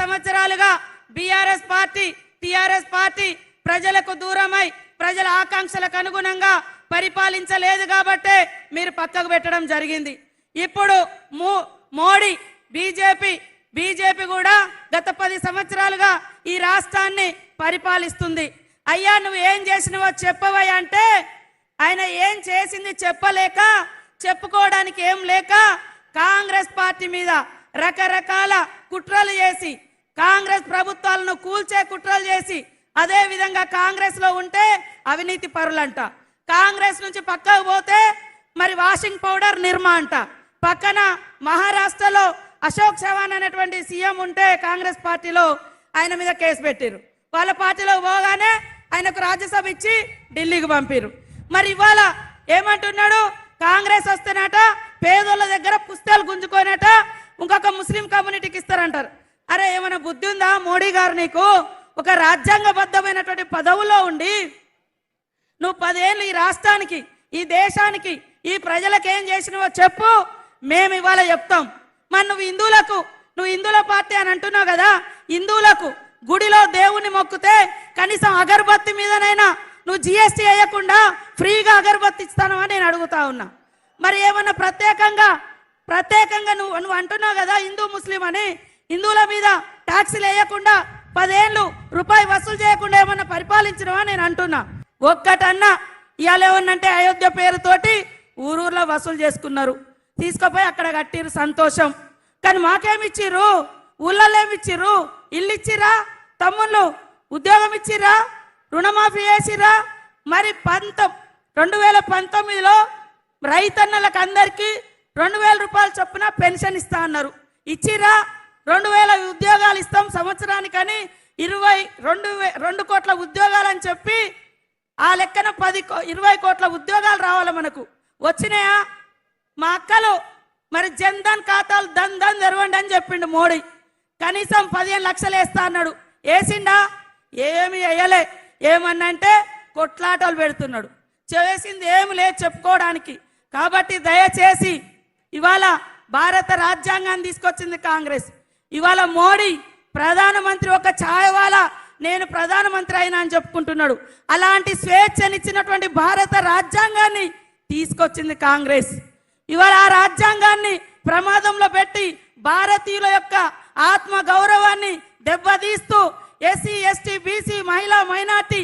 సంవత్సరాలుగా BRS party TRS party ప్రజలకు దూరమై ప్రజల ఆకాంక్షలకు అనుగుణంగా పరిపాలించలేదు కాబట్టే మీరు పక్కకు పెట్టడం జరిగింది. ఇప్పుడు మో- మోడీ బీజేపీ బీజేపీ కూడా గత పది సంవత్సరాలుగా ఈ రాష్ట్రాన్ని పరిపాలిస్తుంది. అయ్యా నువ్వు ఏం చేసినవో చెప్పవయ్యా అంటే ఆయన ఏం చేసింది చెప్పలేక చెప్పుకోవడానికి ఏం లేక కాంగ్రెస్ పార్టీ మీద రకరకాల కుట్రలు చేసి కాంగ్రెస్ ప్రభుత్వాలను కూల్చే కుట్రలు చేసి అదే విధంగా కాంగ్రెస్లో ఉంటే అవినీతి పరులంట. కాంగ్రెస్ నుంచి పక్కకు పోతే మరి వాషింగ్ పౌడర్ నిర్మా అంట. పక్కన మహారాష్ట్రలో అశోక్ చవాన్ అనేటువంటి సీఎం ఉంటే కాంగ్రెస్ పార్టీలో ఆయన మీద కేసు పెట్టిరు వాళ్ళ పార్టీలో పోగానే ఆయనకు రాజ్యసభ ఇచ్చి ఢిల్లీకి పంపిరు మరి ఇవాళ ఏమంటున్నాడు? కాంగ్రెస్ వస్తేనట పేదోళ్ళ దగ్గర పుస్తకాలు గుంజుకోనట ఇంకొక ముస్లిం కమ్యూనిటీకి ఇస్తారంటారు. అరే ఏమైనా బుద్ధి ఉందా మోడీ గారు నీకు? ఒక రాజ్యాంగబద్ధమైనటువంటి పదవులో ఉండి నువ్వు పదేళ్ళు ఈ రాష్ట్రానికి ఈ దేశానికి ఈ ప్రజలకు ఏం చేసినవో చెప్పు. మేము ఇవాళ చెప్తాం. మరి నువ్వు హిందువులకు నువ్వు హిందువుల పార్టీ అని అంటున్నావు కదా హిందువులకు గుడిలో దేవుని మొక్కితే కనీసం అగరబత్తి మీదనైనా నువ్వు జిఎస్టీ వేయకుండా ఫ్రీగా అగరబత్తి ఇస్తాను అని నేను అడుగుతా ఉన్నా. మరి ఏమన్నా ప్రత్యేకంగా ప్రత్యేకంగా నువ్వు నువ్వు అంటున్నావు కదా హిందూ ముస్లిం అని హిందువుల మీద ట్యాక్సీలు వేయకుండా పదేళ్ళు రూపాయి వసూలు చేయకుండా ఏమన్నా పరిపాలించడమా నేను అంటున్నా. ఒక్కటన్నా ఇవాళ ఏమన్నంటే అయోధ్య పేరుతోటి ఊరూర్లో వసూలు చేసుకున్నారు. తీసుకుపోయి అక్కడ కట్టిరు సంతోషం. కానీ మాకేమిచ్చిర్రు ఊళ్ళలో ఏమిచ్చిర్రు ఇల్లు ఇచ్చిరా తమ్ముళ్ళు ఉద్యోగం ఇచ్చిరా రుణమాఫీ చేసిరా మరి పంత రెండు వేల పంతొమ్మిదిలో రైతన్నలకు అందరికీ రెండు వేల రూపాయల చొప్పున పెన్షన్ ఇస్తా అన్నారు. ఇచ్చిరా రెండు వేల ఉద్యోగాలు ఇస్తాం సంవత్సరానికని ఇరవై రెండు వే రెండు కోట్ల ఉద్యోగాలు అని చెప్పి ఆ లెక్కన పది కో- ఇరవై కోట్ల ఉద్యోగాలు రావాలి మనకు. వచ్చినాయా? మా అక్కలు మరి జన్ధన్ ఖాతాలు దన్ దన్ తెరవండి అని చెప్పిండు మోడీ. కనీసం పదిహేను లక్షలు వేస్తా అన్నాడు. వేసిండా? ఏమి వేయలే. ఏమన్నంటే కొట్లాటలు పెడుతున్నాడు. చేసింది ఏమి లేదు చెప్పుకోవడానికి. కాబట్టి దయచేసి ఇవాళ భారత రాజ్యాంగాన్ని తీసుకొచ్చింది కాంగ్రెస్. ఇవాళ మోడీ ప్రధానమంత్రి ఒక ఛాయవాల నేను ప్రధానమంత్రి అయినా అని చెప్పుకుంటున్నాడు. అలాంటి స్వేచ్ఛనిచ్చినటువంటి భారత రాజ్యాంగాన్ని తీసుకొచ్చింది కాంగ్రెస్. ఇవాళ ఆ రాజ్యాంగాన్ని ప్రమాదంలో పెట్టి భారతీయుల యొక్క ఆత్మ గౌరవాన్ని దెబ్బతీస్తూ ఎస్సీ ఎస్టీ బీసీ మహిళా మైనార్టీ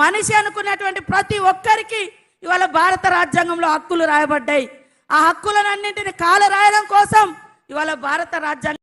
మనిషి అనుకున్నటువంటి ప్రతి ఒక్కరికి ఇవాళ భారత రాజ్యాంగంలో హక్కులు రాయబడ్డాయి. ఆ హక్కులన్నింటిని కాల రాయడం కోసం ఇవాళ భారత రాజ్యాంగం